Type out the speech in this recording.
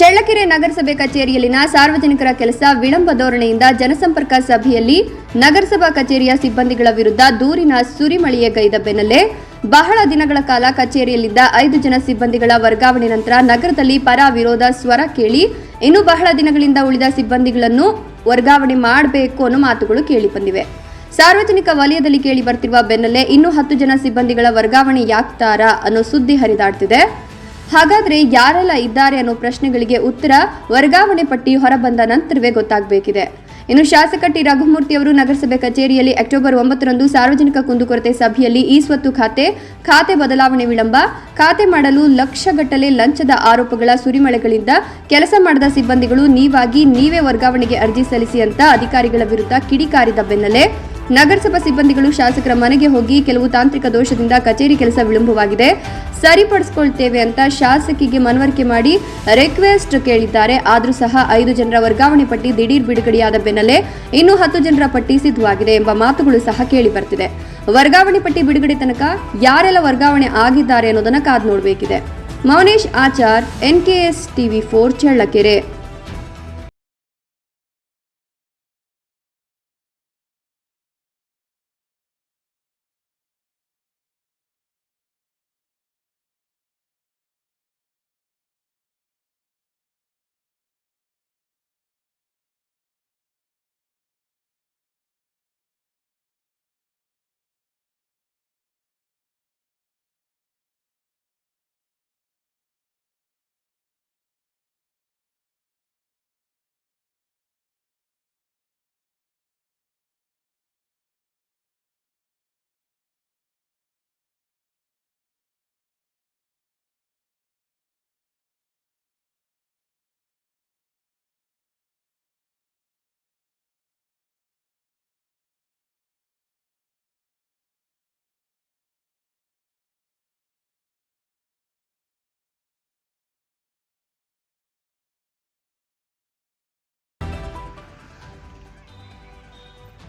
ಚಳ್ಳಕೆರೆ ನಗರಸಭೆ ಕಚೇರಿಯಲ್ಲಿನ ಸಾರ್ವಜನಿಕರ ಕೆಲಸ ವಿಳಂಬ ಧೋರಣೆಯಿಂದ ಜನಸಂಪರ್ಕ ಸಭೆಯಲ್ಲಿ ನಗರಸಭಾ ಕಚೇರಿಯ ಸಿಬ್ಬಂದಿಗಳ ವಿರುದ್ಧ ದೂರಿನ ಸುರಿಮಳೆಯಗೈದ ಬೆನ್ನಲ್ಲೇ ಬಹಳ ದಿನಗಳ ಕಾಲ ಕಚೇರಿಯಲ್ಲಿದ್ದ ಐದು ಜನ ಸಿಬ್ಬಂದಿಗಳ ವರ್ಗಾವಣೆ ನಂತರ ನಗರದಲ್ಲಿ ಪರ ವಿರೋಧ ಸ್ವರ ಕೇಳಿ ಇನ್ನು ಬಹಳ ದಿನಗಳಿಂದ ಉಳಿದ ಸಿಬ್ಬಂದಿಗಳನ್ನು ವರ್ಗಾವಣೆ ಮಾಡಬೇಕು ಅನ್ನೋ ಮಾತುಗಳು ಕೇಳಿಬಂದಿವೆ. ಸಾರ್ವಜನಿಕ ವಲಯದಲ್ಲಿ ಕೇಳಿ ಬರ್ತಿರುವ ಬೆನ್ನಲ್ಲೇ ಇನ್ನೂ ಹತ್ತು ಜನ ಸಿಬ್ಬಂದಿಗಳ ವರ್ಗಾವಣೆ ಯಾಕ್ತಾರಾ ಅನ್ನೋ ಸುದ್ದಿ ಹರಿದಾಡ್ತಿದೆ. ಹಾಗಾದ್ರೆ ಯಾರೆಲ್ಲ ಇದ್ದಾರೆ ಅನ್ನೋ ಪ್ರಶ್ನೆಗಳಿಗೆ ಉತ್ತರ ವರ್ಗಾವಣೆ ಪಟ್ಟಿ ಹೊರಬಂದ ನಂತರವೇ ಗೊತ್ತಾಗಬೇಕಿದೆ. ಇನ್ನು ಶಾಸಕ ಟಿ. ರಘುಮೂರ್ತಿ ಅವರು ನಗರಸಭೆ ಕಚೇರಿಯಲ್ಲಿ ಅಕ್ಟೋಬರ್ ಒಂಬತ್ತರಂದು ಸಾರ್ವಜನಿಕ ಕುಂದುಕೊರತೆ ಸಭೆಯಲ್ಲಿ ಈ ಸ್ವತ್ತು ಖಾತೆ ಖಾತೆ ಬದಲಾವಣೆ ವಿಳಂಬ, ಖಾತೆ ಮಾಡಲು ಲಕ್ಷಗಟ್ಟಲೆ ಲಂಚದ ಆರೋಪಗಳ ಸುರಿಮಳೆಗಳಿಂದ ಕೆಲಸ ಮಾಡದ ಸಿಬ್ಬಂದಿಗಳು ನೀವಾಗಿ ನೀವೇ ವರ್ಗಾವಣೆಗೆ ಅರ್ಜಿ ಸಲ್ಲಿಸಿ ಅಂತ ಅಧಿಕಾರಿಗಳ ವಿರುದ್ಧ ಕಿಡಿಕಾರಿದ ಬೆನ್ನಲ್ಲೇ ನಗರಸಭಾ ಸಿಬ್ಬಂದಿಗಳು ಶಾಸಕರ ಮನೆಗೆ ಹೋಗಿ ಕೆಲವು ತಾಂತ್ರಿಕ ದೋಷದಿಂದ ಕಚೇರಿ ಕೆಲಸ ವಿಳಂಬವಾಗಿದೆ. ಸರಿಪಡಿಸಿಕೊಳ್ತೇವೆ ಅಂತ ಶಾಸಕಿಗೆ ಮನವರಿಕೆ ಮಾಡಿ ರಿಕ್ವೆಸ್ಟ್ ಕೇಳಿದ್ದಾರೆ. ಆದರೂ ಸಹ ಐದು ಜನರ ವರ್ಗಾವಣೆ ಪಟ್ಟಿ ದಿಢೀರ್ ಬಿಡುಗಡೆಯಾದ ಬೆನ್ನಲ್ಲೇ ಇನ್ನೂ ಹತ್ತು ಜನರ ಪಟ್ಟಿ ಸಿದ್ಧವಾಗಿದೆ ಎಂಬ ಮಾತುಗಳು ಸಹ ಕೇಳಿ ಬರ್ತಿದೆ. ವರ್ಗಾವಣೆ ಪಟ್ಟಿ ಬಿಡುಗಡೆ ತನಕ ಯಾರೆಲ್ಲ ವರ್ಗಾವಣೆ ಆಗಿದ್ದಾರೆ ಅನ್ನೋದನ್ನ ಕಾದು ನೋಡಬೇಕಿದೆ. Mounesh Achar, NKS TV four Challakere.